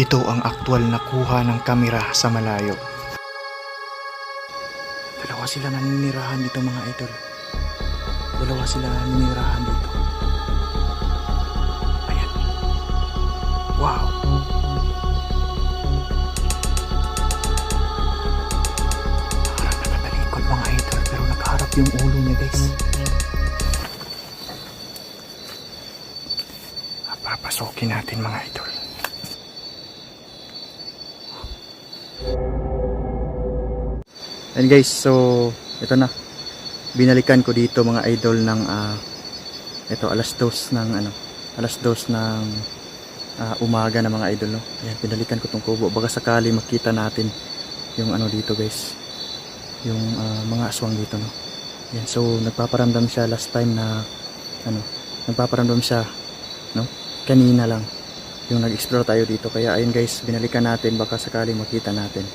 Ito ang aktwal na kuha ng kamera sa malayo. Dalawa sila naninirahan dito mga idol. Dalawa sila naninirahan dito. Ayan. Wow. Parang nakatalikod mga idol pero nakaharap yung ulo niya guys. Papasokin natin mga idol. And guys, so ito na. Binalikan ko dito mga idol ng ah, ito alas dos ng ano, alas dos ng ah, umaga na mga idol no. Ayan, binalikan ko tong kubo. Baka sakali makita natin yung ano dito guys. Yung ah, mga aswang dito no. Ayan, so nagpaparamdam siya last time na ano, nagpaparamdam siya no. Kanina lang yung nag-explore tayo dito. Kaya ayun guys, binalikan natin baka sakali makita natin.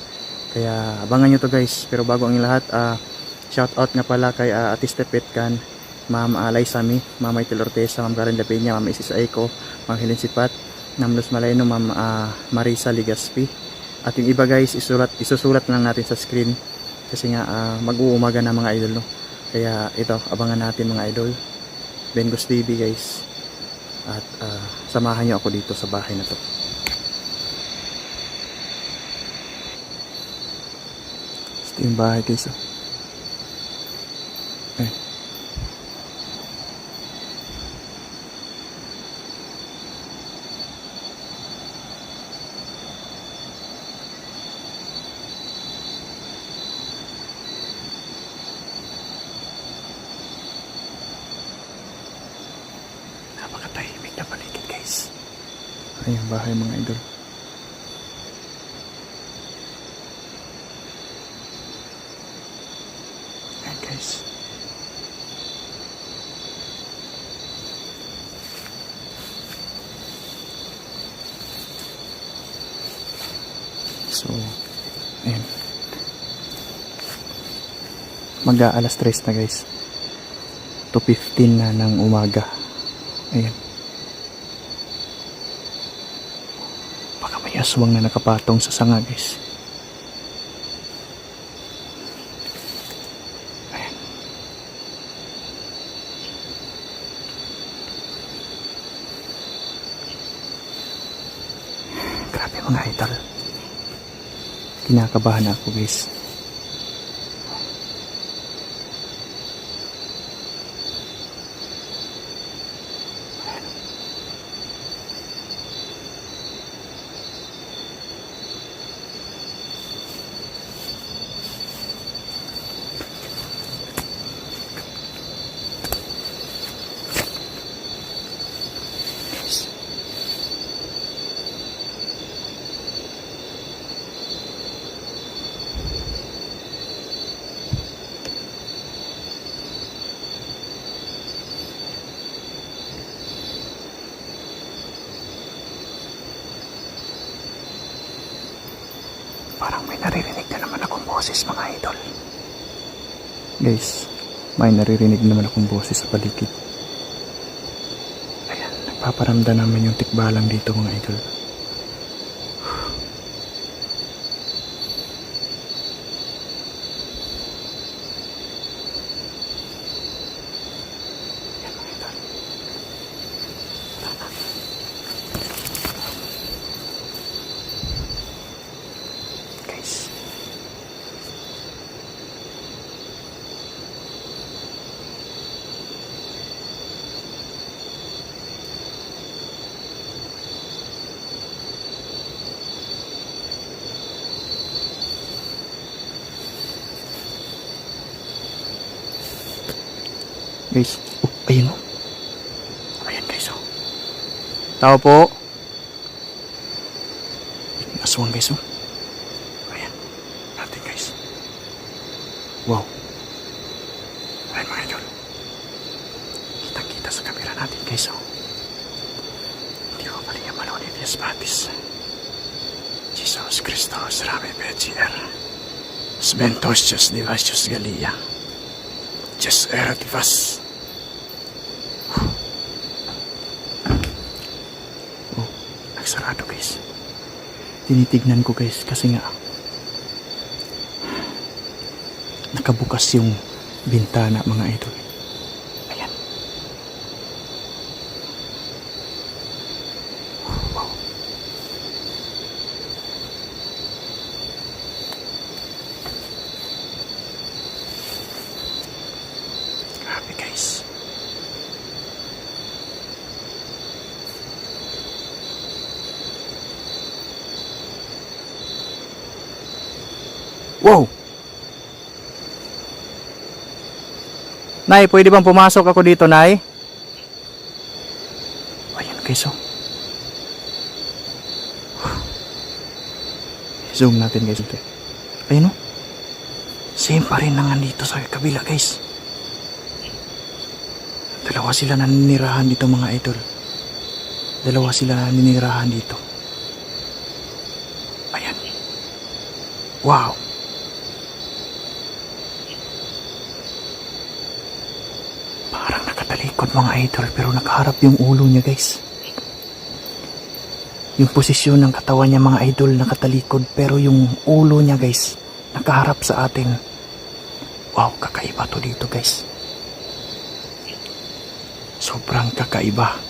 Kaya abangan nyo to guys. Pero bago ang lahat, ah shout out nga pala kay uh, Ate Stepetkan, Ma'am uh, Laisami, Ma'am Aitel Ortesa, Ma'am Karen Lapenya, Ma'am Isis Aiko, Ma'am Helen Sipat, Ma'am Luz Malayno, Ma'am ah, Marisa Ligaspi. At yung iba guys, isulat, isusulat lang natin sa screen kasi nga ah, mag-uumaga na mga idol no. Kaya ito, abangan natin mga idol. Bengos TV guys. At ah, samahan nyo ako dito sa bahay na to. Ito yung bahay guys. Oh. Eh. Napakatahimik na paligid guys. Yung bahay mga idol. Ayan guys. So, ayan. mag alas 3 na guys. 2.15 na ng umaga. Ayan. Baka may aswang na nakapatong sa sanga guys. Ayan. Grabe mga idol. Kinakabahan ako guys. Parang may naririnig na naman akong boses mga idol. Guys, may naririnig naman akong boses sa paligid. Ayan, nagpaparamdam naman yung tikbalang dito mga idol. Guys, oh, ayun oh. Ayan guys oh. Tao po. Aswang guys oh. Ayan. Natin guys. Wow. Ayan mga idol. Kitang-kita sa kamera natin guys oh. Hindi ko mali ang maloni Dias Batis. Jesus Christos, Rame Begier. Sventos Diyos Divas Diyos Galia. Diyos Erat Vas. Oh, nagsarado guys. Tinitignan ko guys kasi nga nakabukas yung bintana mga idol. Ayan. Wow. Grabe guys. Wow! Nay, pwede bang pumasok ako dito, Nay? Ayun, guys, oh. Zoom natin, guys. Ayun, oh. Same pa rin na nga dito sa kabila, guys. Dalawa sila naninirahan dito, mga idol. Dalawa sila naninirahan dito. Ayan. Wow. Parang nakatalikod mga idol pero nakaharap yung ulo niya guys. Yung posisyon ng katawan niya mga idol nakatalikod pero yung ulo niya guys nakaharap sa atin. Wow, kakaiba to dito guys. Sobrang kakaiba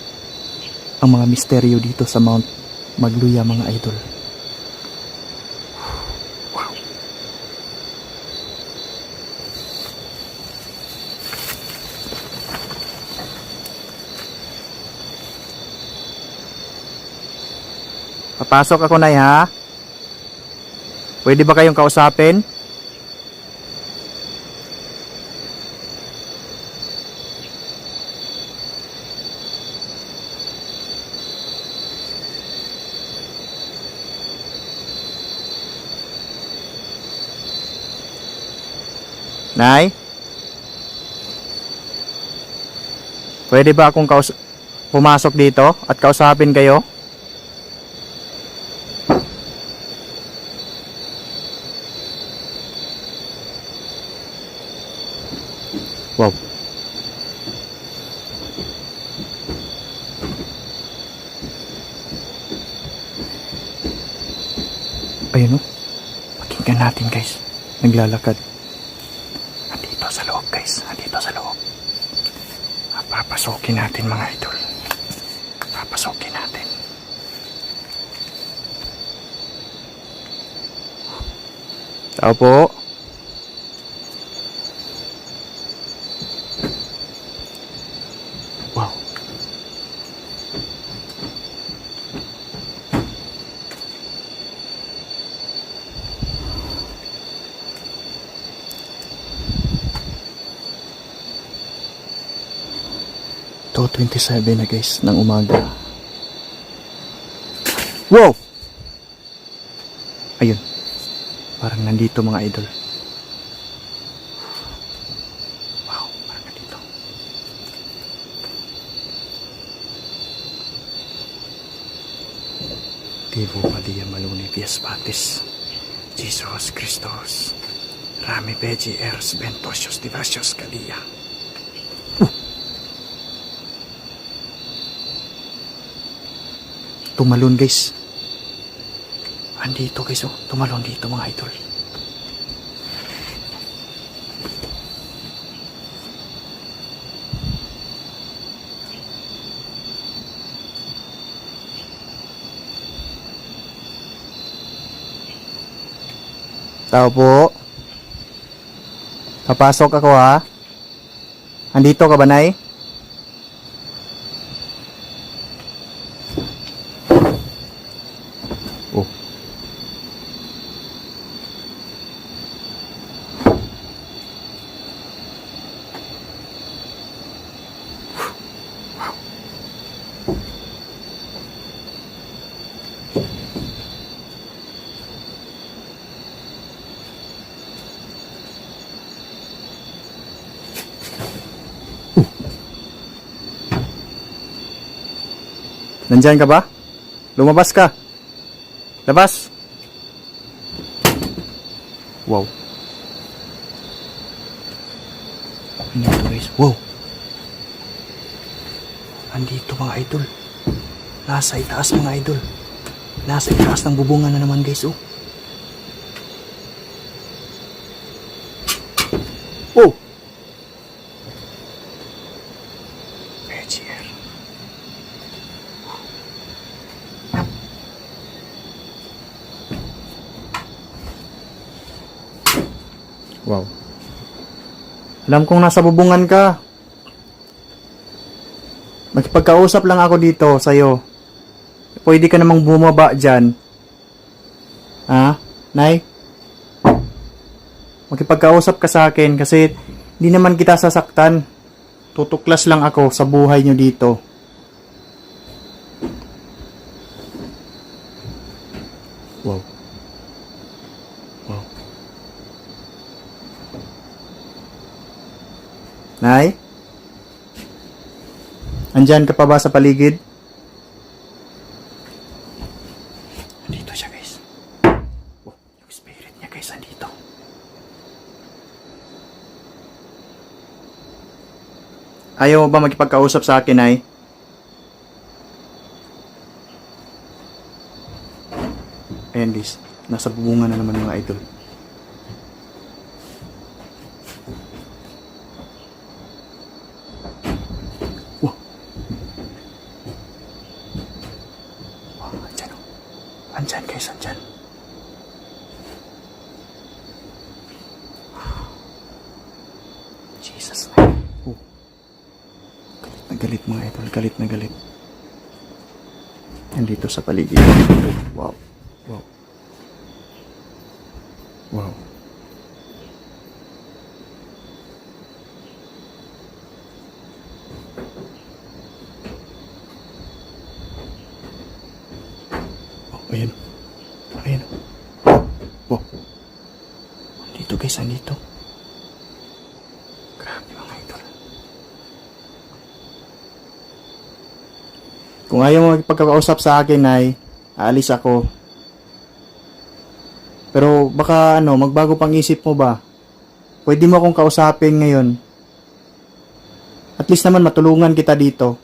ang mga misteryo dito sa Mount Magluya mga idol. Papasok ako na ha. Pwede ba kayong kausapin? Nay? Pwede ba akong pumasok dito at kausapin kayo? Wow. Ayun o. Pakinggan natin guys. Naglalakad. Andito sa loob guys. Andito sa loob. Papasukin natin mga idol. Papasukin natin. Tao po. 2.27 na guys ng umaga. Wow! Ayun. Parang nandito mga idol. Wow parang nandito. Tivo Palia Maluni Vies Patis Jesus Christos Rami Beji Ers Ventosios Divasios Kalia. Tumalon guys. Andito guys oh. Tumalon dito mga idol. Tao po. Papasok ako ha. Andito ka ba, Nay? Nandyan ka ba? Lumabas ka. Labas. Wow. Ano ito guys? Wow. Andito mga idol. Nasa itaas mga idol. Nasa itaas ng bubungan na naman guys. Oh! Veggier. Wow. Alam kong nasa bubungan ka. Magpagkausap lang ako dito sa'yo. Pwede ka namang bumaba dyan. Ha? Nay? Makipagkausap ka sa akin kasi di naman kita sasaktan. Tutuklas lang ako sa buhay nyo dito. Nay? Andyan ka pa ba sa paligid? Andito siya, guys. Oh, yung spirit niya, guys, andito. Ayaw mo ba magpagkausap sa akin, ay? Ayan, guys. Nasa bubungan na naman mga idol. Wow. Wow, andyan o. Andyan guys, andyan. Jesus. Oh. Galit na galit mga idol. Galit na galit. Nandito sa paligid. Wow. Wow. Wow. Oh, ayan. Ayan. Wow. Andito guys, andito. Grabe mga idol. Kung ayaw mo magpagkakausap sa akin ay aalis ako. Pero baka ano, magbago pang isip mo ba? Pwede mo akong kausapin ngayon. At least naman matulungan kita dito.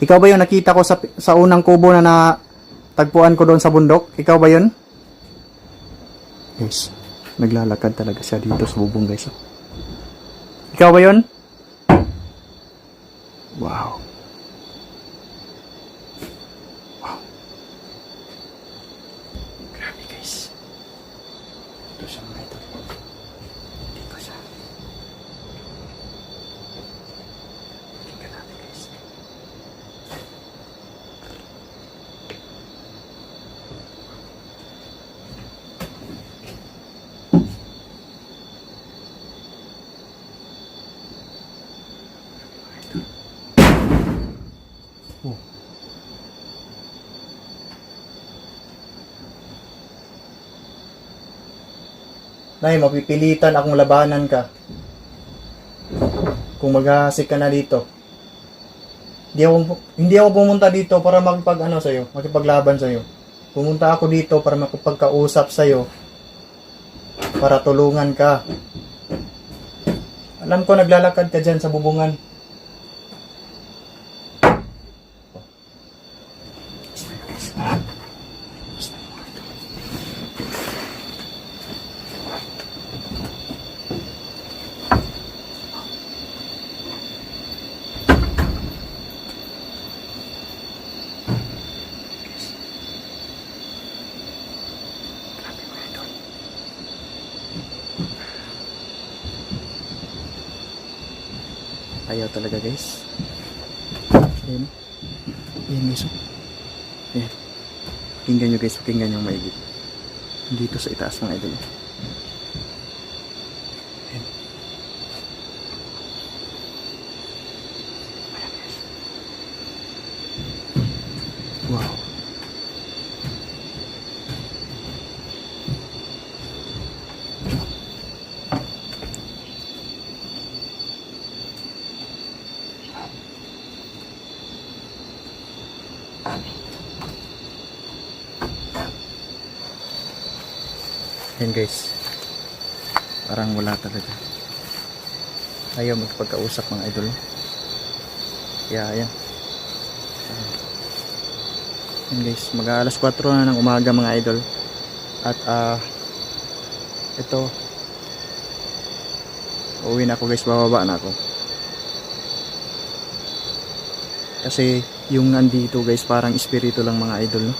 Ikaw ba yung nakita ko sa, sa unang kubo na natagpuan ko doon sa bundok? Ikaw ba yun? Guys, naglalakad talaga siya dito sa bubong guys. Ikaw ba yun? Wow. Grabe guys. Ito siya mga ito. Dito siya. Tingnan natin guys. Oh. Nay, mapipilitan akong labanan ka. Kung maghahasik ka na dito. Hindi ako, hindi ako pumunta dito para magpag ano sa'yo, makipaglaban sa'yo. Pumunta ako dito para makipagkausap sa'yo. Para tulungan ka. Alam ko naglalakad ka dyan sa bubungan. Grabe mga idol. Ayaw talaga guys. Ayan. Ayan guys. oh. Ayan. Pakinggan nyo guys. Pakinggan nyo maigit. Dito sa itaas mga idol. Ayan. Yan guys. Parang wala talaga. ayaw magpagkausap mga idol. Kaya ayan. Yan guys, mag alas 4 na ng umaga mga idol. At ah ito Uwi na ako guys, bababa na ako. Kasi yung nandito guys, parang espiritu lang mga idol, no?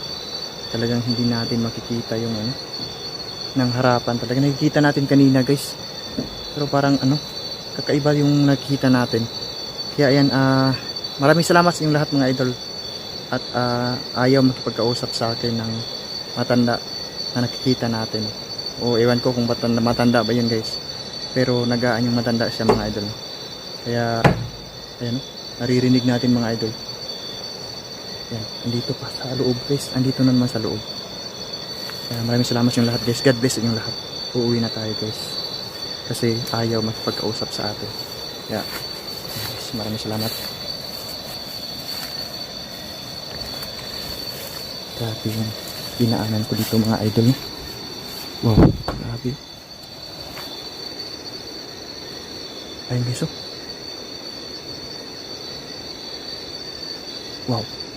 Talagang hindi natin makikita yung ano, ng harapan. Talagang nakikita natin kanina guys. Pero parang ano, kakaiba yung nakikita natin. Kaya ayan, ah, maraming salamat sa inyong lahat mga idol. At ah, ayaw makipagkausap sa akin ng matanda na nakikita natin. O ewan ko kung matanda, matanda ba yun guys. Pero nagaan yung matanda siya mga idol. Kaya, ayan, naririnig natin mga idol. Yan, andito pa sa loob guys. Andito na naman sa loob. Kaya maraming salamat yung lahat guys. God bless yung lahat. Uuwi na tayo guys. Kasi ayaw magpagkausap sa atin. Kaya, guys, maraming salamat. Grabe yung inaanan ko dito mga idol. Wow, grabe. Ayun guys oh. Wow.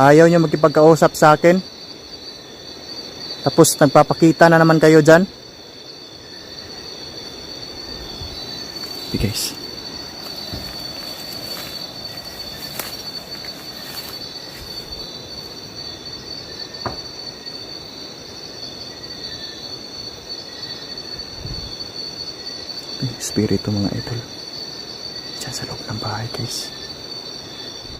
Ayaw niyo magkipagkausap sa akin. Tapos nagpapakita na naman kayo dyan. Hey guys. Espiritu mga idol. Diyan sa loob ng bahay guys.